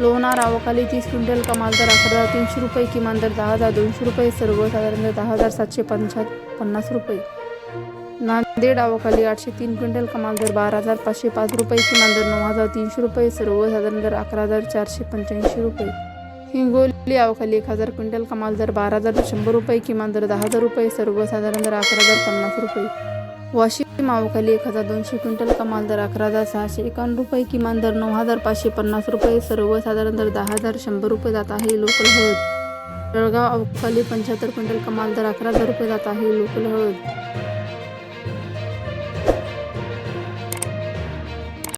लोणार अवकाली तीस क्विंटल कमाल दर अकरा हजार तीनशे रुपये किमान दर दहा हजार दोनशे रुपये सर्वसाधारण दहा हजार सातशे पंचा पन्नास रुपये. नांदेड अवकाली आठशे तीन क्विंटल कमाल दर बारा हजार पाचशे पाच रुपये किमान दर नऊ हजार तीनशे रुपये सर्वसाधारण दर अकरा हजार चारशे पंच्याऐंशी रुपये. हिंगोली अवकाली एक हजार क्विंटल कमाल दर बारा हजार शंभर रुपये किमान दर दहा हजार रुपये सर्वसाधारण दर अकरा हजार पन्नास रुपये. वाशिम अवकाली एक हजार दोनशे क्विंटल कमाल दर अकरा हजार सहाशे एकावन्न रुपये किमान दर नऊ हजार पाचशे पन्नास रुपये. सर्वसाधारण दर दहा हजार शंभर रुपये जात आहे लोकल हळद. जळगाव अवकाली पंच्याहत्तर क्विंटल कमाल दर अकरा हजार रुपये जात आहे लोकल हळद.